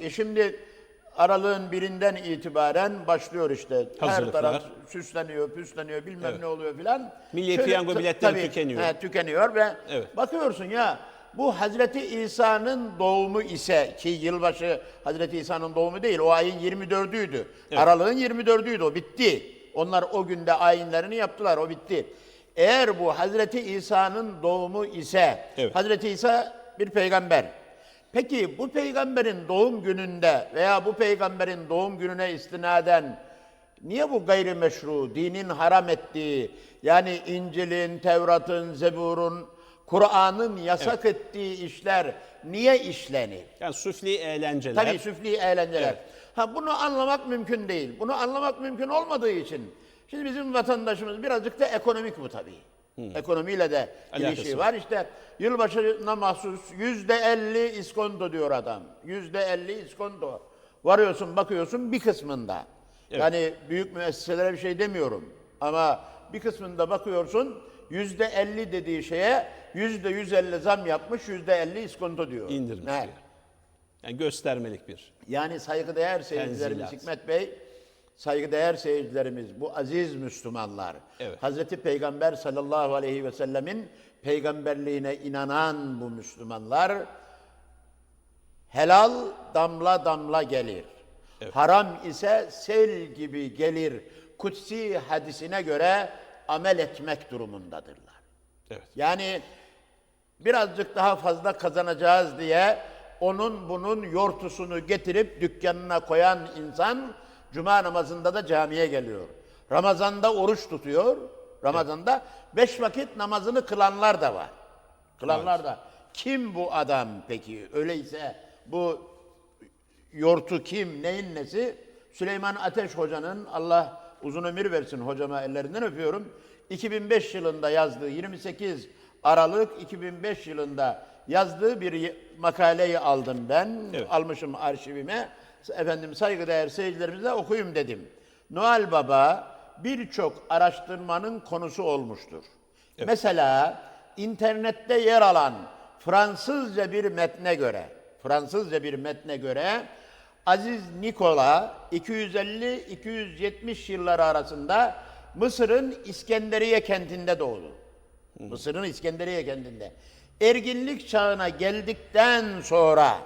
E şimdi aralığın birinden itibaren başlıyor işte. Her taraf süsleniyor, püsleniyor, bilmem Evet. ne oluyor filan. Milli Şöyle piyango biletleri tabii, tükeniyor. he, tükeniyor ve Evet. bakıyorsun ya bu Hazreti İsa'nın doğumu ise ki yılbaşı Hazreti İsa'nın doğumu değil o ayın 24'üydü. Aralığın 24'üydü o bitti. Onlar o günde ayinlerini yaptılar o bitti. Eğer bu Hazreti İsa'nın doğumu ise Evet. Hazreti İsa bir peygamber. Peki bu peygamberin doğum gününde veya bu peygamberin doğum gününe istinaden niye bu gayrimeşru, dinin haram ettiği, yani İncil'in, Tevrat'ın, Zebur'un, Kur'an'ın yasak ettiği işler niye işlenir? Yani sufli eğlenceler. Tabii süfli eğlenceler. Evet. Ha bunu anlamak mümkün değil. Bunu anlamak mümkün olmadığı için şimdi bizim vatandaşımız birazcık da ekonomik bu tabii. Ekonomiyle de Alakası ilişki var. var. İşte yılbaşına mahsus yüzde elli iskonto diyor adam. Yüzde elli iskonto. Varıyorsun bakıyorsun bir kısmında. Evet. Yani büyük müesseselere bir şey demiyorum. Ama bir kısmında bakıyorsun yüzde elli dediği şeye yüzde yüz elli zam yapmış yüzde elli iskonto diyor. indirmiş diyor. Yani göstermelik bir. Yani saygıdeğer seyircilerimiz. Hikmet Bey, saygıdeğer seyircilerimiz, bu aziz Müslümanlar, Evet. Hazreti Peygamber sallallahu aleyhi ve sellemin peygamberliğine inanan bu Müslümanlar, helal damla damla gelir. Haram ise sel gibi gelir. Kutsi hadisine göre amel etmek durumundadırlar. Evet. Yani birazcık daha fazla kazanacağız diye onun bunun yortusunu getirip dükkanına koyan insan cuma namazında da camiye geliyor. Ramazanda oruç tutuyor. Ramazanda beş vakit namazını kılanlar da var. Kılanlar da. Kim bu adam peki? Öyleyse bu yortu kim, neyin nesi? Süleyman Ateş Hoca'nın Allah uzun ömür versin hocama ellerinden öpüyorum. 2005 yılında yazdığı 28 Aralık 2005 yılında yazdığı bir makaleyi aldım ben. Evet. Almışım arşivime. Efendim saygıdeğer seyircilerimize okuyayım dedim. Noel Baba birçok araştırmanın konusu olmuştur. Mesela internette yer alan Fransızca bir metne göre, Fransızca bir metne göre Aziz Nikola 250-270 yılları arasında Mısır'ın İskenderiye kentinde doğdu. Mısır'ın İskenderiye kentinde. Erginlik çağına geldikten sonra,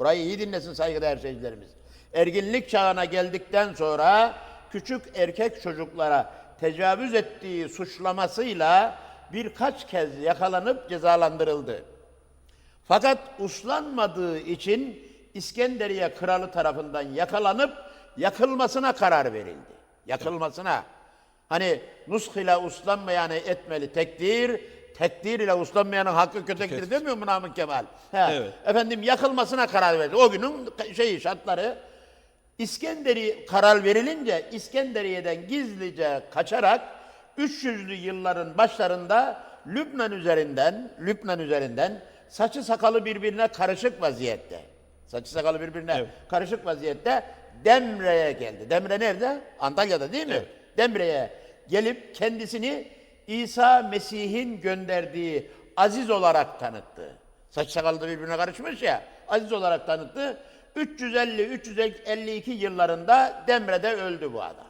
burayı iyi dinlesin saygıdeğer seyircilerimiz. Erginlik çağına geldikten sonra küçük erkek çocuklara tecavüz ettiği suçlamasıyla birkaç kez yakalanıp cezalandırıldı. Fakat uslanmadığı için İskenderiye kralı tarafından yakalanıp yakılmasına karar verildi. Yakılmasına. Hani nusk ile uslanmayanı etmeli tekdir, tekdir ile uslanmayanın hakkı kötektir demiyor mu Namık Kemal? He. Evet. Efendim yakılmasına karar verildi. O günün şeyi şartları İskenderi karar verilince İskenderiye'den gizlice kaçarak 300'lü yılların başlarında Lübnan üzerinden Lübnan üzerinden saçı sakalı birbirine karışık vaziyette. Saçı sakalı birbirine Evet. karışık vaziyette Demre'ye geldi. Demre nerede? Antalya'da değil mi? Evet. Demre'ye gelip kendisini İsa Mesih'in gönderdiği aziz olarak tanıttı. Saç sakalı da birbirine karışmış ya. Aziz olarak tanıttı. 350-352 yıllarında Demre'de öldü bu adam.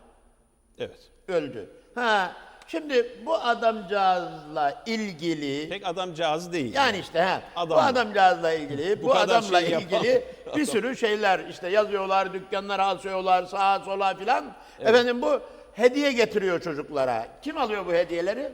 Evet. Öldü. Ha, şimdi bu adamcağızla ilgili Tek adamcağız değil. yani işte ha, Adam. bu adamcağızla ilgili, Bu bu, adamla şey ilgili bir sürü şeyler işte yazıyorlar, dükkanlara asıyorlar, sağa sola filan. Efendim bu hediye getiriyor çocuklara. Kim alıyor bu hediyeleri?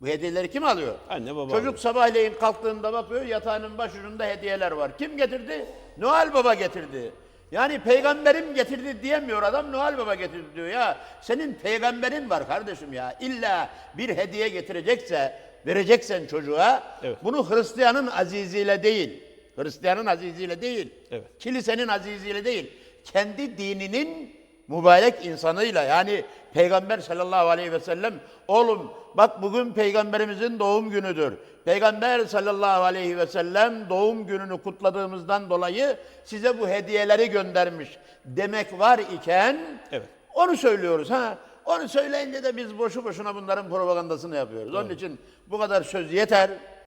Bu hediyeleri kim alıyor? Anne, baba Çocuk alıyor. sabahleyin kalktığında bakıyor yatağının başucunda hediyeler var. Kim getirdi? Noel Baba getirdi. Yani peygamberim getirdi diyemiyor adam Noel Baba getirdi diyor ya. Senin peygamberin var kardeşim ya. İlla bir hediye getirecekse vereceksen çocuğa Evet. bunu Hristiyanın aziziyle değil. Hristiyanın aziziyle değil. Evet. Kilisenin aziziyle değil. Kendi dininin mübarek insanıyla yani Peygamber sallallahu aleyhi ve sellem oğlum bak bugün peygamberimizin doğum günüdür. Peygamber sallallahu aleyhi ve sellem doğum gününü kutladığımızdan dolayı size bu hediyeleri göndermiş demek var iken Evet. onu söylüyoruz ha. Onu söyleyince de biz boşu boşuna bunların propagandasını yapıyoruz. Onun için bu kadar söz yeter.